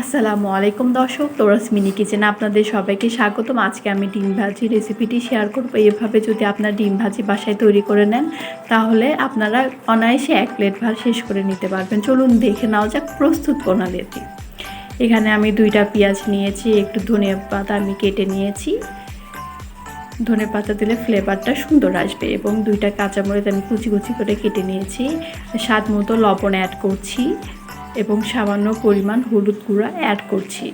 আসসালামু আলাইকুম দর্শক মিনি কিচেনে আপনাদের সবাইকে স্বাগতম। আজকে আমি ডিম ভাজি রেসিপিটি শেয়ার করব। এভাবে যদি আপনার ডিম ভাজি বাসায় তৈরি করে নেন, তাহলে আপনারা অনায়াসে এক প্লেট ভাত শেষ করে নিতে পারবেন। চলুন দেখে নাও যাক প্রস্তুত প্রণালীটি। এখানে আমি দুইটা পেঁয়াজ নিয়েছি, একটু ধনিয়া পাতা আমি কেটে নিয়েছি। ধনে পাতা দিলে ফ্লেভারটা সুন্দর আসবে এবং দুইটা কাঁচামরিচ আমি কুচি কুচি করে কেটে নিয়েছি। স্বাদ মতো লবণ অ্যাড করছি। এবং সামান্য পরিমাণ হলুদ গুঁড়া অ্যাড করছি।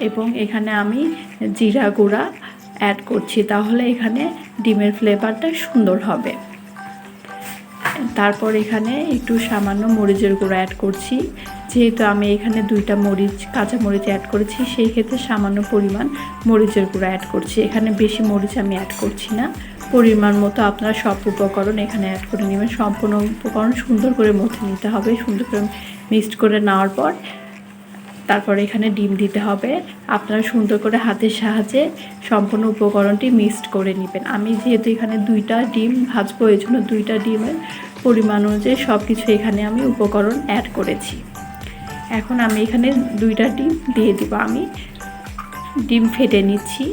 এবং এখানে আমি জিরা গুঁড়া অ্যাড করছি, তাহলে এখানে ডিমের ফ্লেভারটা সুন্দর হবে। তারপর এখানে একটু সামান্য মরিচের গুঁড়া অ্যাড করছি। যেহেতু আমি এখানে দুইটা মরিচ, কাঁচা মরিচ অ্যাড করেছি, সেই ক্ষেত্রে সামান্য পরিমাণ মরিচের গুঁড়া অ্যাড করছি। এখানে বেশি মরিচ আমি অ্যাড করছি না। পরিমাণ মতো আপনারা সব উপকরণ এখানে অ্যাড করে নেবেন। সম্পূর্ণ উপকরণ সুন্দর করে মথে নিতে হবে, সুন্দর করে মিক্সড করে নেওয়ার পর তারপর এখানে ডিম দিতে হবে। আপনারা সুন্দর করে হাতের সাহায্যে সম্পূর্ণ উপকরণটি মিক্সড করে নেবেন। আমি যেহেতু এখানে দুইটা ডিম ভাজবো, এই জন্য দুইটা ডিমের পরিমাণ অনুযায়ী সব কিছু এখানে আমি উপকরণ অ্যাড করেছি। এখন আমি এখানে দুইটা ডিম দিয়ে দিব। আমি ডিম ফেটে নিচ্ছি।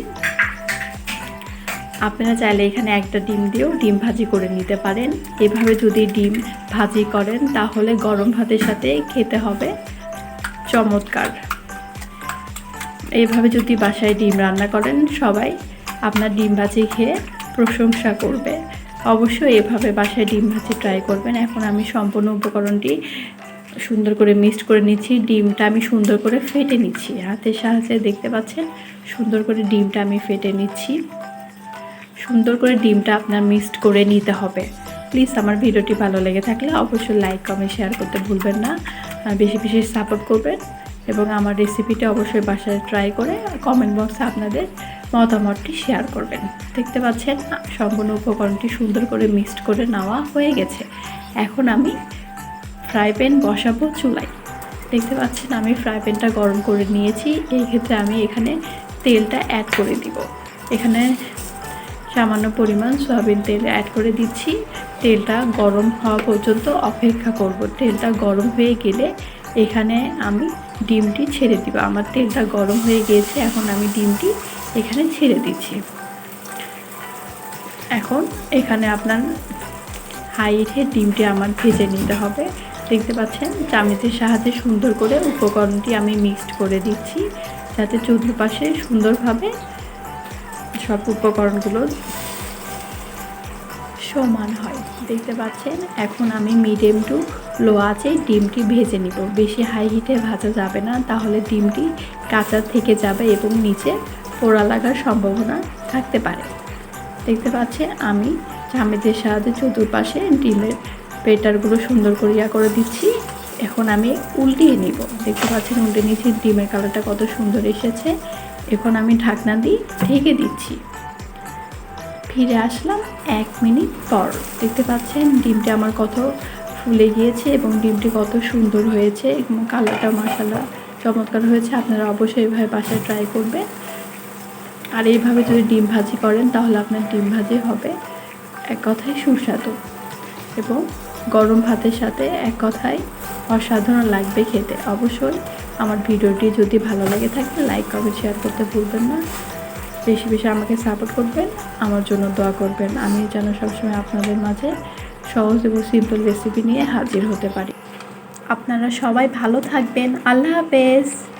আপনারা চাইলে এখানে একটা ডিম দিয়েও ডিম ভাজি করে নিতে পারেন। এভাবে যদি ডিম ভাজি করেন, তাহলে গরম ভাতের সাথে খেতে হবে। চমৎকার। এইভাবে যদি বাসায় ডিম রান্না করেন, সবাই আপনার ডিম ভাজি খেয়ে প্রশংসা করবে। অবশ্যই এভাবে বাসায় ডিম ভাজি ট্রাই করবেন। এখন আমি সম্পূর্ণ উপকরণটি সুন্দর করে মিক্সড করে নিচ্ছি। ডিমটা আমি সুন্দর করে ফেটে নিচ্ছি। হাতের সাহায্যে দেখতে পাচ্ছেন, সুন্দর করে ডিমটা আমি ফেটে নিচ্ছি। সুন্দর করে ডিমটা আপনার মিক্সড করে নিতে হবে। প্লিজ আমার ভিডিওটি ভালো লেগে থাকলে অবশ্যই লাইক কমেন্ট শেয়ার করতে ভুলবেন না। বেশি বেশি সাপোর্ট করবেন এবং আমার রেসিপিটা অবশ্যই বাসায় ট্রাই করে কমেন্ট বক্সে আপনাদের মতামতটি শেয়ার করবেন। দেখতে পাচ্ছেন সম্পূর্ণ উপকরণটি সুন্দর করে মিক্সড করে নেওয়া হয়ে গেছে। এখন আমি ফ্রাই প্যান বসাবো চুলাই দেখতে পাচ্ছেন, আমি ফ্রাই প্যানটা গরম করে নিয়েছি। এই ক্ষেত্রে আমি এখানে তেলটা অ্যাড করে দিব। এখানে সামান্য পরিমাণ সয়াবিন তেল অ্যাড করে দিচ্ছি। তেলটা গরম হওয়া পর্যন্ত অপেক্ষা করব। তেলটা গরম হয়ে গেলে এখানে আমি ডিমটি ছেড়ে দিব। আমার তেলটা গরম হয়ে গিয়েছে এখন আমি ডিমটি এখানে ছেড়ে দিচ্ছি। এখন এখানে আপনার হাই হাইটে ডিমটি আমার ভেজে নিতে হবে। দেখতে পাচ্ছেন, চামিচের সাহায্যে সুন্দর করে উপকরণটি আমি মিক্সড করে দিচ্ছি। যাতে চতুর্পাশে সুন্দরভাবে সব উপকরণগুলো সমান হয়। দেখতে পাচ্ছেন? এখন আমি মিডিয়াম টু লো আছে ডিমটি ভেজে নিব। বেশি হাই হিটে ভাজা যাবে না, তাহলে ডিমটি কাঁচা থেকে যাবে এবং নিচে পোড়া লাগার সম্ভাবনা থাকতে পারে। দেখতে পাচ্ছেন? আমি চামেচের সাহায্যে চতুর্পাশে ডিমের পেটারগুলো সুন্দর করিয়া করে দিচ্ছি। এখন আমি উল্টিয়ে নিব। দেখতে পাচ্ছেন? উল্টে নিচ্ছি। ডিমের কালারটা কত সুন্দর এসেছে। এখন আমি ঢাকনা দিয়ে ঢেকে দিচ্ছি। ফিরে আসলাম এক মিনিট পর। দেখতে পাচ্ছেন, ডিমটি আমার কত ফুলে গিয়েছে এবং ডিমটি কত সুন্দর হয়েছে এবং কালারটা মশালা চমৎকার হয়েছে। আপনারা অবশ্যই এভাবে বাসায় ট্রাই করবেন। আর এইভাবে যদি ডিম ভাজি করেন, তাহলে আপনার ডিম ভাজি হবে এক কথায় সুস্বাদু এবং গরম ভাতের সাথে এক কথায় অসাধারণ লাগবে খেতে। অবশ্যই আমার ভিডিওটি যদি ভালো লাগে থাকে লাইক কমেন্ট শেয়ার করতে ভুলবেন না। বেশি বেশি আমাকে সাপোর্ট করবেন, আমার জন্য দোয়া করবেন। আমি যেন সবসময় আপনাদের মাঝে সহজ এবং সিম্পল রেসিপি নিয়ে হাজির হতে পারি। আপনারা সবাই ভালো থাকবেন। আল্লাহ হাফেজ।